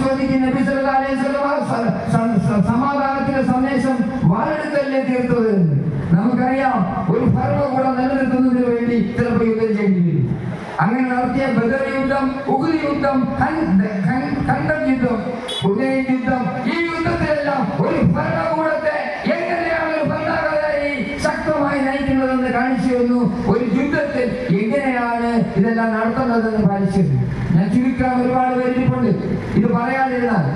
ചോദിക്കും നബി സല്ലല്ലാഹു സമാധാനത്തിന്റെ സന്ദേശം വാരെടുത്തല്ലേ തീർത്തത്? നമുക്കറിയാം ഒരു ഭരണകൂടം നിലനിർത്തുന്നതിന് വേണ്ടി ചിലപ്പോൾ യുദ്ധം ചെയ്യേണ്ടി വരും അങ്ങനെ നടത്തിയ ബദർ യുദ്ധം ഉഹുദ് യുദ്ധം കണ്ടം യുദ്ധം ഹുദൈൻ യുദ്ധം ഈ യുദ്ധത്തിലെല്ലാം ഒരു ഭരണകൂടത്തെ എങ്ങനെയാണ് ഒരു ഭരണാധികാരി ശക്തമായി നയിക്കുന്നതെന്ന് കാണിച്ചു തന്നു? ഒരു യുദ്ധത്തിൽ എങ്ങനെയാണ് ഇതെല്ലാം നടത്തുന്നതെന്ന് പാലിച്ചു ഞാൻ ചുരുക്കാൻ ഒരുപാട് പേരിട്ടുണ്ട് ഇത് പറയാതിരുന്നാൽ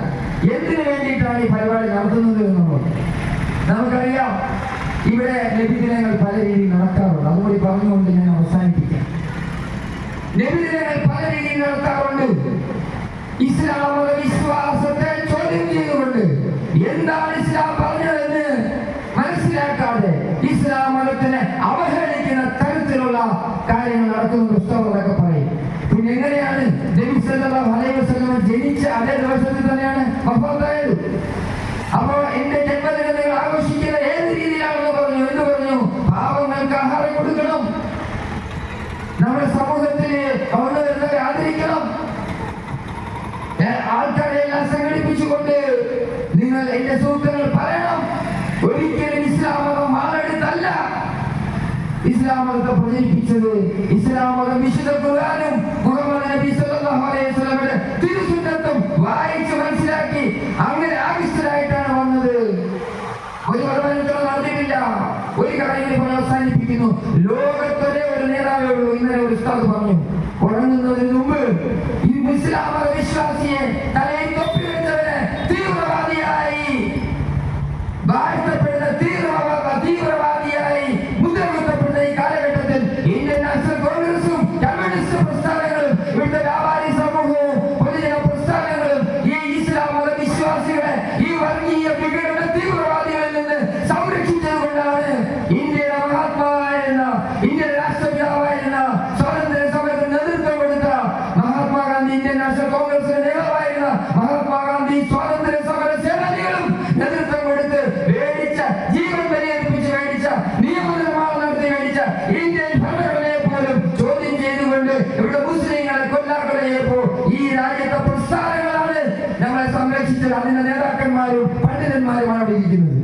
എന്തിനു വേണ്ടിയിട്ടാണ് ഈ പരിപാടി നടത്തുന്നത് എന്നുള്ളത്. നമുക്കറിയാം ഇവിടെ ലഭിദിനങ്ങൾ പല രീതിയിൽ നടക്കാറുണ്ട് അതുകൂടി പറഞ്ഞുകൊണ്ട് ഞാൻ അവസാനിപ്പിക്കാം. നബിദിനങ്ങൾ പല രീതിയിൽ നടത്താറുണ്ട്. ഇസ്ലാം വിശ്വാസത്തെ ചോദ്യം ചെയ്തുകൊണ്ട് എന്താണ് ഇസ്ലാം പറഞ്ഞതെന്ന് മനസ്സിലാക്കാതെ ഇസ്ലാം മതത്തിനെ അവഹേളിക്കുന്ന തരത്തിലുള്ള കാര്യങ്ങൾ നടക്കുന്ന പുസ്തകങ്ങളൊക്കെ പറയും. പിന്നെ എങ്ങനെയാണ്? നബി സല്ലല്ലാഹു അലൈഹി വസല്ലം ജനിച്ച അതേ ദിവസത്തിൽ തന്നെയാണ് വഫാത്തായത്? അപ്പോ എന്റെ ജന്മദിനം നിങ്ങൾ ആഘോഷിക്കുന്ന ഏത് രീതിയിലാണെന്ന് പറഞ്ഞു എന്ന് പറഞ്ഞു? പാവങ്ങൾക്ക് ആഹാരം കൊടുക്കണം. നമ്മുടെ സമൂഹത്തിൽ വളർന്നു വരുന്നവരെ ആദരിക്കണം ആൾക്കാരെ എല്ലാം സംഘടിപ്പിച്ചുകൊണ്ട് നിങ്ങൾ എന്റെ സുഹൃത്തുക്കൾ പറയണം. ഒരിക്കലും ഇസ്ലാം മതം മാറെടുത്തല്ല ഇസ്ലാം മതത്തെ പ്രചരിപ്പിച്ചത് ഇസ്ലാം മതം വിശുദ്ധ അവസാനിപ്പിക്കുന്നു ലോകത്തൊരേ ഒരു നേതാവേ ഉള്ളൂ. ഇന്നലെ ഒരു ഉസ്താദ് പറഞ്ഞു ഉറങ്ങുന്നതിന് മുമ്പ് ഈ മത വിശ്വാസിയെ തലയിൽ പണ്ഡിതന്മാരുമാണ് അവിടെ ഇരിക്കുന്നത്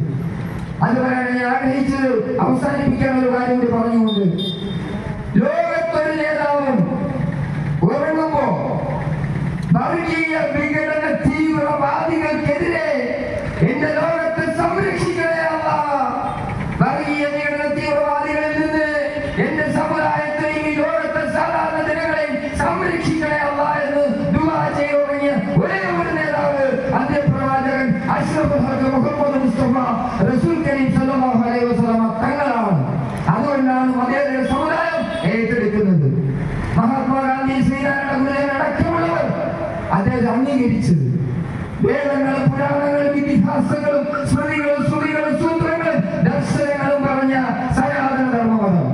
അതുപോലെയാണ് ഞാൻ ആഗ്രഹിച്ചത് അവസാനിപ്പിക്കാൻ ഒരു കാര്യം കൂടി പറഞ്ഞുകൊണ്ട്. ലോകത്തൊരു നേതാവും ഉറങ്ങുമ്പോ വർഗീയ വിഘടന തീവ്രവാദികൾക്കെതിരെ എന്റെ ലോകത്തെ അംഗീകരിച്ചത്. വേദങ്ങളും പുരാണങ്ങളും ഇതിഹാസങ്ങളും സ്മൃതികളും ശ്രുതികളും സൂത്രങ്ങളും ദർശനങ്ങളും പറഞ്ഞ സനാതന ധർമ്മമതം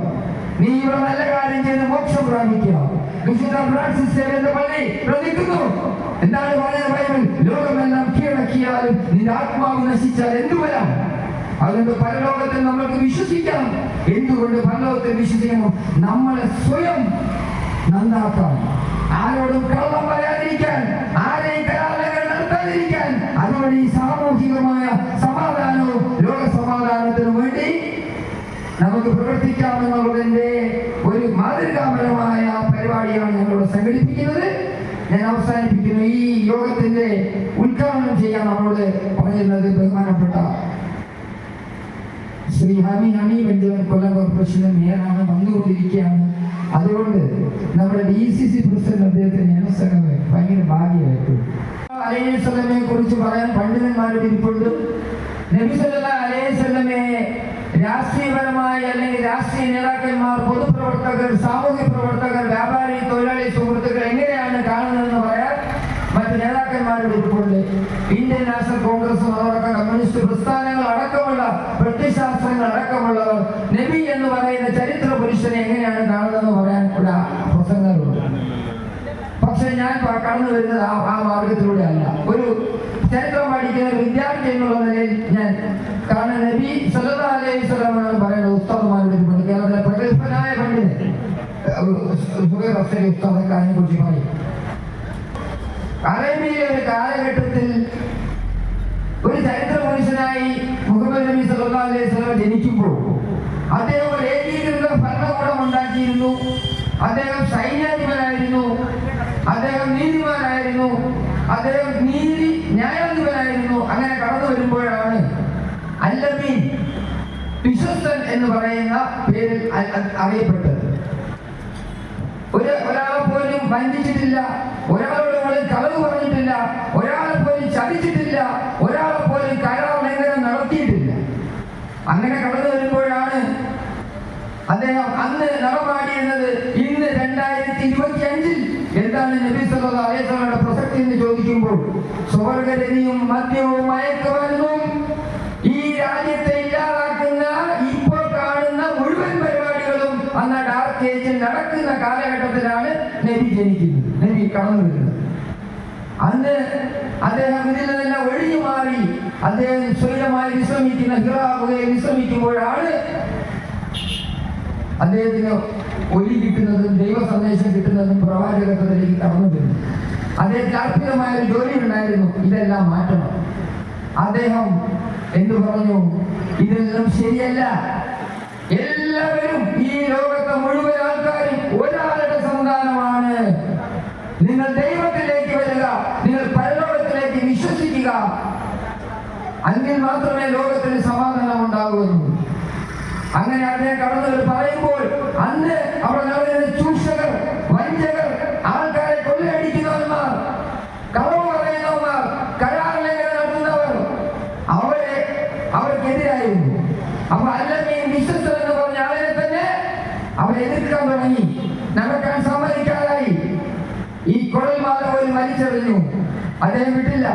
നീ ഇവിടെ നല്ല കാര്യം ചെയ്ത് മോക്ഷം പ്രാപിക്കുക. വിശുദ്ധ ഫ്രാൻസിസ് പള്ളി പ്രതിക്കുന്നു. എന്താണ് പറയുന്നത് ബൈബിൾ ലോകമെല്ലാം കീഴടക്കിയാലും നിന്റെ ആത്മാവ് നശിച്ചാൽ എന്തു വരാം? അതുകൊണ്ട് പരലോകത്തിൽ നമ്മൾക്ക് വിശ്വസിക്കാം. എന്തുകൊണ്ട് പരലോകത്തിൽ വിശ്വസിക്കണം നമ്മളെ സ്വയം നന്നാക്കാം. ആരോടും കള്ളം പറയാതിരിക്കാൻ ആരെയും കലാലങ്ങൾ നടത്താതിരിക്കാൻ അതുവഴി സാമൂഹികമായ സമാധാനവും ലോക സമാധാനത്തിനും വേണ്ടി നമുക്ക് പ്രവർത്തിക്കാമെന്നുള്ളതിന്റെ ഒരു മാതൃകാപരമായ പരിപാടിയാണ് ഞങ്ങളിവിടെ സംഘടിപ്പിക്കുന്നത്. ഞാൻ അവസാനിപ്പിക്കുന്നു. ഈ യോഗത്തിന്റെ ഉദ്ഘാടനം ചെയ്യാൻ നമ്മളോട് പറഞ്ഞിരുന്നത് ബഹുമാനപ്പെട്ട ശ്രീ ഹാമി ഹണി ബെഞ്ചമിൻ കൊല്ലം കോർപ്പറേഷന്റെ മേയറാണ് വന്നുകൊണ്ടിരിക്കുകയാണ്. അതുകൊണ്ട് നമ്മുടെ ഡി സി സി പ്രസിഡന്റ് അദ്ദേഹത്തിന് ഞാനസംഗമേ ഭയങ്കര ഭാഗ്യമായിട്ടു. അലൈഹി കുറിച്ച് പറയാൻ പണ്ഡിതന്മാരുടെ ഇരിപ്പുണ്ട്. നബി സല്ലല്ലാഹു അലൈഹി സ്വലമയെ രാഷ്ട്രീയപരമായി അല്ലെങ്കിൽ രാഷ്ട്രീയ നേതാക്കന്മാർ പൊതുപ്രവർത്തകർ സാമൂഹ്യ പ്രവർത്തകർ വ്യാപാരി തൊഴിലാളി സുഹൃത്തുക്കൾ എങ്ങനെയാണ് കാണുന്നതെന്ന് പറയാൻ മറ്റ് നേതാക്കന്മാരുടെ ഇരിപ്പുണ്ട്. ഇന്ത്യൻ നാഷണൽ കോൺഗ്രസും അതോടൊപ്പം കമ്മ്യൂണിസ്റ്റ് പ്രസ്ഥാനങ്ങൾ അടക്കമുള്ള പ്രത്യശാസ്ത്രങ്ങൾ അടക്കമുള്ളവർ നബി എന്ന് പറയുന്ന പുരുഷനെ എങ്ങനെയാണ് കാണുന്നതെന്ന് പറയാൻ ഉള്ള പ്രസംഗങ്ങളുണ്ട്. പക്ഷെ ഞാൻ കടന്നു വരുന്നത് ആ ആ മാർഗത്തിലൂടെ അല്ല ഒരു ചരിത്രം പഠിക്കുന്ന വിദ്യാർത്ഥി എന്നുള്ള നിലയിൽ ഞാൻ കാരണം നബി സല്ലല്ലാഹു അലൈഹി സ്വലമാണ് പറയുന്നത് ഉസ്താദുമാരുടെ ഇരിപ്പുണ്ട് കേരളത്തിലെ പ്രഗത്ഭനായ പണ്ഡിതൻ സുഹൈർ അഫ്സരി ഉസ്താദൊക്കെ പറയും. അറേബ്യയിലെ ഒരു കാലഘട്ടത്തിൽ ഒരു ചരിത്ര മനുഷ്യനായി മുഹമ്മദ് നബി സല്ലല്ലാഹു അലൈഹി വസല്ലം ജനിക്കുമ്പോൾ അദ്ദേഹം ഒരു ഉണ്ടാക്കിയിരുന്നു അദ്ദേഹം സൈന്യാധിപനായിരുന്നു. അദ്ദേഹം നീതിമാനായിരുന്നു. അദ്ദേഹം നീതി ന്യായാധിപനായിരുന്നു. അങ്ങനെ കടന്നു വരുമ്പോഴാണ് അല്ലമീൻ വിശ്വസ്തൻ എന്ന് പറയുന്ന അ- അറിയപ്പെട്ടത്. ഒരു ഒരാളെ പോലും വഞ്ചിച്ചിട്ടില്ല. ഒരാളോട് പോലും കളവ് പറഞ്ഞിട്ടില്ല. ഒരാളെ പോലും ചതിച്ചിട്ടില്ല ഒരാളെ പോലും കരാർ ലംഘനം നടത്തിയിട്ടില്ല അങ്ങനെ കടന്നു വരുമ്പോഴാണ് അദ്ദേഹം അന്ന് നടമാടിയിരുന്നത് ഇന്ന് രണ്ടായിരത്തി ഇരുപത്തി അഞ്ചിൽ എന്താണ് നബി സല്ലല്ലാഹു അലൈഹി വസല്ലമയുടെ പ്രസക്തി എന്ന് ചോദിക്കുമ്പോൾ സ്വർഗരതിയും മദ്യവും മയക്കുമരുന്നും ഈ രാജ്യത്തെ ഇല്ലാതാക്കുന്ന ഇപ്പോൾ കാണുന്ന മുഴുവൻ പരിപാടികളും അന്ന് ഡാർക്ക് ഏജിൽ നടക്കുന്ന കാലഘട്ടത്തിലാണ് നബി ജനിക്കുന്നത് നബി കടന്നു വരുന്നത് അന്ന് അദ്ദേഹം ഇതിൽ നിന്നെല്ലാം ഒഴിഞ്ഞു മാറി അദ്ദേഹം സ്വൈരമായി വിശ്രമിക്കുന്ന ഹിറാ ഗുഹയിൽ വിശ്രമിക്കുമ്പോഴാണ് അദ്ദേഹത്തിന് ഒലി കിട്ടുന്നതും ദൈവ സന്ദേശം കിട്ടുന്നതും പ്രവാചകത്വത്തിലേക്ക് കടന്നു വരുന്നു. അദ്ദേഹത്തിന് അർപ്പിതമായ ഒരു ജോലി ഉണ്ടായിരുന്നു ഇതെല്ലാം മാറ്റണം. അദ്ദേഹം എന്തു പറഞ്ഞു? ഇതെല്ലാം ശരിയല്ല. എല്ലാവരും ഈ ലോകത്തെ മുഴുവൻ ആൾക്കാരും ഒരാളുടെ സന്താനമാണ്. നിങ്ങൾ ദൈവത്തിലേക്ക് വരിക. നിങ്ങൾ പരലോകത്തിലേക്ക് വിശ്വസിക്കുക. അല്ലെങ്കിൽ മാത്രമേ ലോകത്തിന് സമാധാനം ഉണ്ടാകുമെന്ന് അങ്ങനെ അദ്ദേഹം കടന്നു വന്ന് പറയുമ്പോൾ അന്ന് അവിടെ നടന്നിരുന്ന ചൂഷകർ വഞ്ചകർ ആൾക്കാരെ കൊള്ളയടിക്കുന്നവന്മാർ കളവ് പറയുന്നവന്മാർ കരാർ ലംഘനം നടത്തുന്നവർ അവരെ അവർക്കെതിരായിരുന്നു അപ്പൊ അല്ലെങ്കിൽ വിശ്വസ്തർ എന്ന് പറഞ്ഞ ആളെ തന്നെ അവരെ എതിർക്കാൻ തുടങ്ങി. നടക്കാൻ സമ്മതിക്കാതായി. ഈ കുഴൽമാല പോലും മരിച്ചറിഞ്ഞു. അദ്ദേഹം വിട്ടില്ല.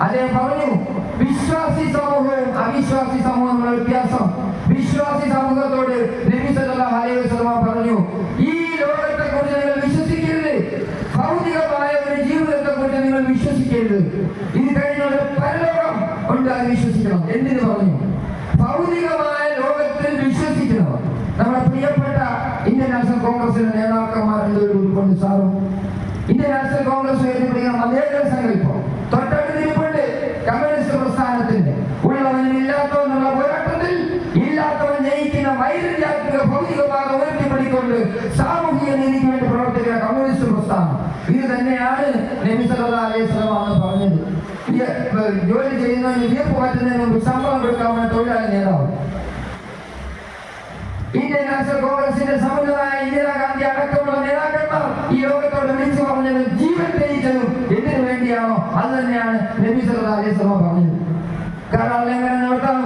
അദ്ദേഹം പറഞ്ഞു വിശ്വാസി സമൂഹവും അവിശ്വാസി സമൂഹവും തമ്മിലുള്ള വ്യത്യാസം. വിശ്വാസി സമൂഹത്തോട് പറഞ്ഞു ഈ ലോകത്തെ കുറിച്ച് നിങ്ങൾ വിശ്വസിക്കരുത്. ഭൗതികമായ ഒരു ജീവിതത്തെ കുറിച്ച് നിങ്ങൾ വിശ്വസിക്കരുത്. ഇത് കഴിഞ്ഞ പരലോകം ഉണ്ട് അത് വിശ്വസിക്കണം. എന്തിനു പറഞ്ഞു? ഭൗതികമായ ലോകത്തിൽ വിശ്വസിക്കണം. നമ്മുടെ പ്രിയപ്പെട്ട ഇന്ത്യൻ നാഷണൽ കോൺഗ്രസിന്റെ നേതാക്കന്മാരുടെ ഒരു ഉൾക്കൊണ്ട് സാറും ഇന്ത്യൻ നാഷണൽ കോൺഗ്രസ് ഉയർത്തിപ്പിടിക്കുന്ന മതേതര സങ്കല്പം ഉയർത്തിപ്പിടിക്കൊണ്ട് സാമൂഹിക നീതിക്ക് വേണ്ടി പ്രവർത്തിക്കുന്ന കമ്മ്യൂണിസ്റ്റ് പ്രസ്ഥാനം. ഇത് തന്നെയാണ് നബി സല്ലല്ലാഹു അലൈഹി അന്ന് പറഞ്ഞത്. ജോലി ചെയ്യുന്നതിന് വിയപ്പ് മാറ്റുന്നതിന് മുമ്പ് ശമ്പളം കൊടുക്കാവുന്ന തൊഴിലാളി നേതാവ്. ഇന്ത്യൻ നാഷണൽ കോൺഗ്രസിന്റെ സമുന്നതായ ഇന്ദിരാഗാന്ധി അടക്കമുള്ള നേതാക്കന്മാർ ഈ ലോകത്തോട് വിളിച്ചു പറഞ്ഞത് ജീവൻ തെളിയിച്ചതും എന്തിനു വേണ്ടിയാണോ? അത് തന്നെയാണ് നബി സല്ലല്ലാഹു അലൈഹി വസല്ലം പറഞ്ഞത്. കരാർ ലംഘനം നടത്താം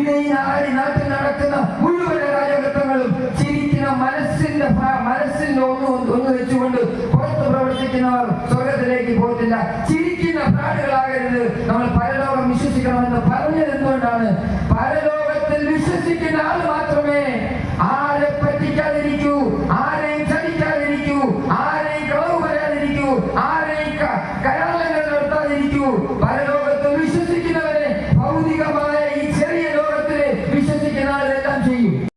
പിന്നെ ഈ നാടി നാട്ടിൽ നടക്കുന്ന മുഴുവൻ കാലഘട്ടങ്ങളും ചിരിക്കുന്ന മനസ്സിന്റെ മനസ്സിന്റെ ഒന്ന് ഒന്ന് വെച്ചുകൊണ്ട് പുറത്ത് പ്രവർത്തിക്കുന്നവർ സ്വർഗത്തിലേക്ക് പോയിട്ടില്ല ചിരിക്കുന്ന പ്രാണികളാകരുത് നമ്മൾ പരലോകം വിശ്വസിക്കണമെന്ന് പറഞ്ഞത് എന്തുകൊണ്ടാണ്?